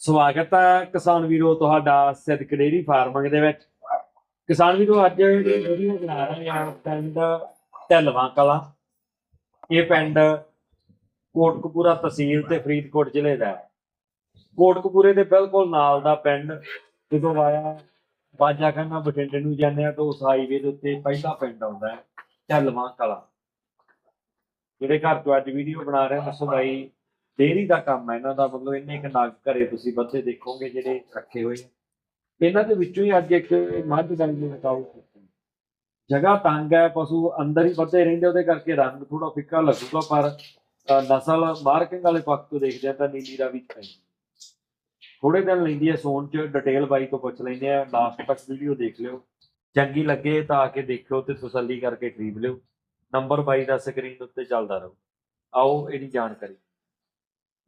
ਸਵਾਗਤ ਹੈ ਕਿਸਾਨ ਵੀਰੋ ਤੁਹਾਡਾ ਸਿੱਧਕ ਡੇਰੀ ਫਾਰਮਿੰਗ ਦੇ ਵਿੱਚ। ਕਿਸਾਨ ਵੀਰੋ, ਅੱਜ ਵੀਡੀਓ ਬਣਾ ਰਹੇ ਹਾਂ ਪਿੰਡ ਢਲਵਾਂ ਕਲਾ। ਇਹ ਪਿੰਡ ਕੋਟਕਪੂਰਾ ਤਹਿਸੀਲ ਤੇ ਫਰੀਦਕੋਟ ਜ਼ਿਲ੍ਹੇ ਦਾ ਹੈ। ਕੋਟਕਪੂਰੇ ਦੇ ਬਿਲਕੁਲ ਨਾਲ ਦਾ ਪਿੰਡ, ਜਦੋਂ ਆਇਆ ਬਾਜਾਖਾਨਾ ਬਠਿੰਡੇ ਨੂੰ ਜਾਂਦੇ ਆ ਤਾਂ ਉਸ ਹਾਈਵੇ ਦੇ ਉੱਤੇ ਪਹਿਲਾ ਪਿੰਡ ਆਉਂਦਾ ਹੈ ਢਲਵਾਂ ਕਲਾ। ਜਿਹੜੇ ਘਰ ਤੋਂ ਅੱਜ ਵੀਡੀਓ ਬਣਾ ਰਹੇ ਹਾਂ, ਦੱਸੋ ਬਾਈ ਡੇਅਰੀ ਦਾ ਕੰਮ ਹੈ ਇਹਨਾਂ ਦਾ, ਮਤਲਬ ਇੰਨੇ ਕੁ ਨਾਗ ਘਰੇ ਤੁਸੀਂ ਬੱਚੇ ਦੇਖੋਗੇ ਜਿਹੜੇ ਰੱਖੇ ਹੋਏ ਆ। ਇਹਨਾਂ ਦੇ ਵਿੱਚੋਂ ਹੀ ਅੱਜ ਇੱਕ ਮੱਝ ਗਾਂ ਨੂੰ ਹਟਾਓ ਜਗ੍ਹਾ ਤੰਗ ਹੈ, ਪਸ਼ੂ ਅੰਦਰ ਹੀ ਵੱਧੇ ਰਹਿੰਦੇ, ਉਹਦੇ ਕਰਕੇ ਰੰਗ ਥੋੜਾ ਫਿੱਕਾ ਲੱਗੂਗਾ, ਪਰ ਨਸਲ ਮਾਰਕਿੰਗ ਵਾਲੇ ਪੱਖ ਤੋਂ ਦੇਖਦੇ ਆ ਤਾਂ ਨੀਲੀ ਰਾਵੀ ਚ ਪੈਂਦੀ। ਥੋੜੇ ਦਿਨ ਲੈਂਦੀ ਹੈ ਸੋਨ ਚ ਡਿਟੇਲ ਬਾਈ ਤੋਂ ਪੁੱਛ ਲੈਂਦੇ ਆ ਲਾਸਟ ਤੱਕ ਵੀਡੀਓ ਦੇਖ ਲਿਓ। ਚੰਗੀ ਲੱਗੇ ਤਾਂ ਆ ਕੇ ਦੇਖਿਓ ਤੇ ਤਸੱਲੀ ਕਰਕੇ ਖਰੀਦ ਲਿਓ। ਨੰਬਰ ਬਾਈ ਦਾ ਸਕਰੀਨ ਉੱਤੇ ਚੱਲਦਾ ਰਹੂ। ਆਓ, ਇਹਦੀ ਜਾਣਕਾਰੀ।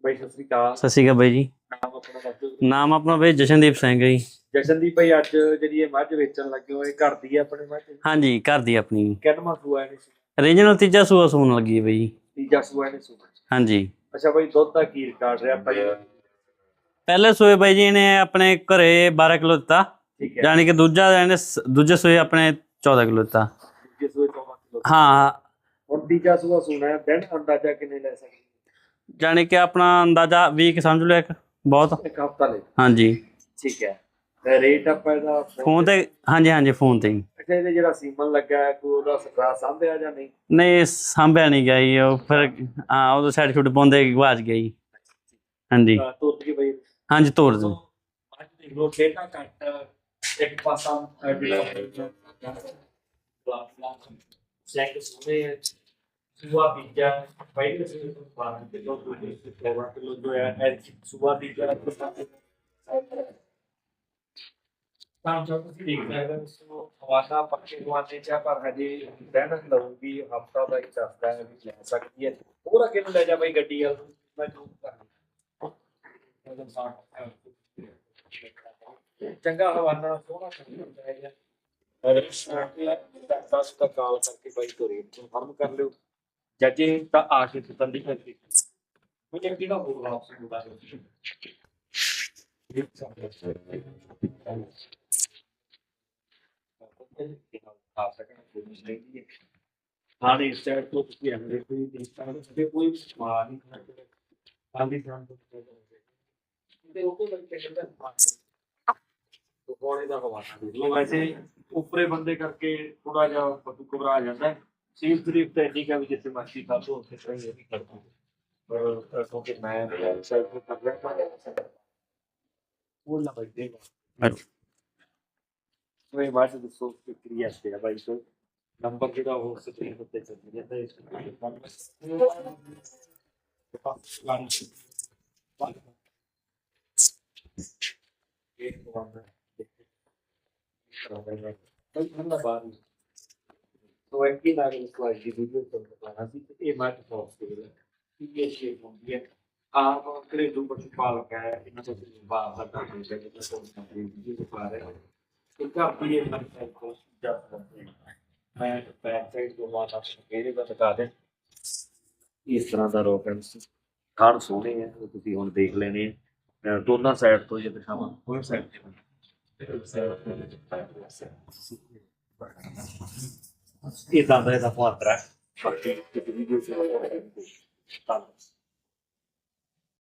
ਬਾਈ ਸਤਿ ਸ੍ਰੀ ਅਕਾਲ। ਸਤਿ ਸ਼੍ਰੀ ਅਕਾਲ ਬਾਈ ਜੀ। ਨਾਮ ਆਪਣਾ ਦੱਸ ਦਿਓ ਨਾਮ ਆਪਣਾ ਬਾਈ ਜਸ਼ਨਦੀਪ ਸਿੰਘ ਹੈ ਜੀ। ਜਸ਼ਨਦੀਪ ਭਾਈ ਅੱਜ ਜਿਹੜੀ ਇਹ ਮੱਝ ਵੇਚਣ ਲੱਗੇ ਹੋ ਇਹ ਘਰ ਦੀ ਹੈ ਆਪਣੇ ਮੱਝ? ਹਾਂਜੀ ਘਰ ਦੀ ਆਪਣੀ। ਕਿੰਨਵਾਂ ਸੂਆ ਇਹਨੇ ਰੀਜਨਲ ਤੀਜਾ ਸੂਆ ਸੂਣ ਲੱਗੀ ਹੈ ਬਾਈ ਤੀਜਾ ਸੂਆ ਇਹਨੇ ਸੂਆ ਹਾਂਜੀ। ਅੱਛਾ ਭਾਈ ਦੁੱਧ ਦਾ ਕੀ ਰਿਕਾਰਡ ਰਿਹਾ ਭਾਈ ਪਹਿਲੇ ਸੂਏ ਬਾਈ ਜੀ ਨੇ ਆਪਣੇ ਘਰੇ 12 ਕਿਲੋ ਦਿੱਤਾ। ਯਾਨੀ ਕਿ ਦੂਜਾ ਇਹਨੇ ਦੂਜੇ ਸੂਏ ਆਪਣੇ 14 ਕਿਲੋ ਦਿੱਤਾ। ਸੂਏ 14 ਕਿਲੋ। ਹਾਂ। ਹੁਣ ਤੀਜਾ ਸੂਆ ਸੂਣਾ ਹੈ ਦਿਨ ਅੰਦਾਜ਼ਾ ਕਿੰਨੇ ਲੈ ਸਕਦੇ? ਯਾਨੀ ਕਿ ਆਪਣਾ ਅੰਦਾਜ਼ਾ 20 ਕਿ ਸਮਝ ਲਓ ਇੱਕ ਬਹੁਤ। ਇੱਕ ਹਫਤਾ ਲੈ ਹਾਂਜੀ। ਠੀਕ ਹੈ। ਤੇ ਰੇਟ ਆਪਾਂ ਇਹਦਾ ਫੋਨ ਤੇ ਹਾਂਜੀ ਹਾਂਜੀ ਫੋਨ ਤੇ ਹੀ। ਅੱਛਾ ਇਹਦੇ ਜਿਹੜਾ ਸੀਮਨ ਲੱਗਾ ਹੈ ਕੋਈ ਉਹਦਾ ਸਟਰਾ ਸਾਂਭਿਆ ਜਾਂ ਨਹੀਂ? ਨਹੀਂ ਸਾਂਭਿਆ ਨਹੀਂ ਗਿਆ ਜੀ ਉਹ ਫਿਰ ਹਾਂ ਉਹ ਸਾਈਡ ਛੁੱਟ ਪਾਉਂਦੇ ਗਵਾਚ ਗਿਆ ਜੀ ਹਾਂਜੀ। ਅਹ ਤੁਰ ਕੇ ਭਾਈ ਹਾਂਜੀ ਤੋੜ ਦੋ ਅੱਜ ਦੇਖ ਲੋ ਠੇਕਾ ਕੱਟ ਇੱਕ ਪਾਸਾ ਅਹ, ਜਿਹੜਾ ਸੈਂਕ ਸੁਨੇ ਸੁਆ ਬੀਜਾ ਪਹਿਲੇ ਸੇ ਤੋਂ ਬਾਅਦ ਕਿਲੋ ਤੋਂ ਲੈਵਾ ਕਿਲੋ ਜੋ ਹੈ ਐ ਸੁਆ ਬੀਜਾ ਤਾਂ ਜੋ ਤੁਸੀਂ ਦੇਖ ਸਕਦੇ ਹੋ ਇਸ ਨੂੰ ਹਵਾਨਾ ਪੱਕੇ ਹਵਾਨੇ ਚ ਆ, ਪਰ ਹਜੇ ਦਿਨ ਲਊਗੀ ਹਫਤਾ ਦਾ ਹੀ ਦੱਸਦਾ ਹੈ ਵੀ ਲੈ ਸਕਦੀ ਹੈ। ਪੂਰਾ ਕਿੰਨ ਲੈ ਜਾ ਬਈ ਗੱਡੀ ਆ ਮੈਂ ਜੋ ਚੰਗਾ ਹਵਾਨਾ ਸੋਹਣਾ ਹੁੰਦਾ ਹੈ ਯਾਰ ਦਸ ਦਾ ਕਾਲ ਕਰਕੇ ਬਾਈ ਤੋਂ ਰੇਟ ਕਨਫਰਮ ਕਰ ਲਿਓ ਜੱਜੇ ਤਾਂ ਆ ਕੇ ਤਸੱਲੀ ਕਰਕੇ ਮੈਨੂੰ ਕਿਹੜਾ ਹੋਰ ਵਾਪਸ ਹੁੰਦਾ ਹੈ ਆ ਸਕਣਾ ਕੋਈ ਨਹੀਂ ਹੈ ਹਾਣੇ ਇਸ ਸਾਈਡ ਤੋਂ ਤੁਸੀਂ ਅੰਦਰ ਕੋਈ ਦੇਖ ਸਕਦੇ ਹੋ ਤੇ ਕੋਈ ਤੋਂ ਤੇ ਕੋਈ ਬੰਦੇ ਤੋ ਕੋਲੇ ਦਾ ਦੇਖ ਲਓ ਬੰਦੇ ਜਾਂਦਾ ਹੈ ਤਾਂ ਵੀ ਜਿੱਥੇ ਮਰਜ਼ੀ ਕਰ ਦੋ ਉੱਥੇ ਸਹੀ ਇਹ ਵੀ ਕਰ ਦੋ ਪਰ ਕਿਉਂਕਿ ਮੈਂ ਸਾਈਡ ਤੋਂ ਕਰ ਰਿਹਾ ਉਹ ਨਾ ਬੈਠੇ ਅੱਛਾ। ਉਹ ਬਾਅਦ ਵਿੱਚ ਦੱਸੋ ਕਿ ਕਿਰਿਆ ਤੇ ਆ ਬਾਈ ਸੋ ਨੰਬਰ ਜਿਹੜਾ ਉਹ ਸਕਰੀਨ ਉੱਤੇ ਚੱਲ ਜਾਂਦਾ ਹੈ ਇਸ ਇਹ ਕੋਣ ਕਈ ਬੰਦਾ ਬਾਹਰ ਤੋ ਇੱਕ ਹੀ ਨਾਲ ਇਸ ਵਾਰ ਦੀ ਵੀਡੀਓ ਤੋਂ ਬਣਾ ਸੀ ਤੇ ਇਹ ਮਾਰਕ ਫੋਕਸ ਤੇ ਹੈ ਇਹ ਇਹ ਸ਼ੇਪ ਹੁੰਦੀ ਹੈ ਆਪ ਕਰੇ ਦੋ ਪਸ਼ੂ ਪਾਲਕ ਹੈ ਇਹਨਾਂ ਤੋਂ ਬਾਹਰ ਦਾ ਕੰਮ ਹੈ ਜਿਹੜਾ ਤੋਂ ਕੰਪਨੀ ਵੀਡੀਓ ਪਾ ਰਹੇ ਹਾਂ ਇੱਕ ਆਪਣੀ ਇਹ ਮਾਰਕ ਕੋਸ ਜਾ ਸਕਦੇ ਮੈਂ ਬੈਕ ਸਾਈਡ ਤੋਂ ਮਾਤਾ ਮੇਰੇ ਦਾ ਦਿਖਾ ਦੇ ਇਸ ਤਰ੍ਹਾਂ ਦਾ ਰੋਕਨ ਖਾਣ ਸੋਹਣੇ ਹੈ ਉਹ ਤੁਸੀਂ ਹੁਣ ਦੇਖ ਲੈਣੇ ਆ ਅਹ ਦੋਨਾਂ ਸਾਈਡ ਤੋਂ ਜੇ ਦਿਖਾਵਾਂ ਕੋਈ ਸਾਈਡ ਤੇ ਇਹ ਤਾਂ ਦਾ ਇਹਦਾ ਫਾਦਰ ਹੈ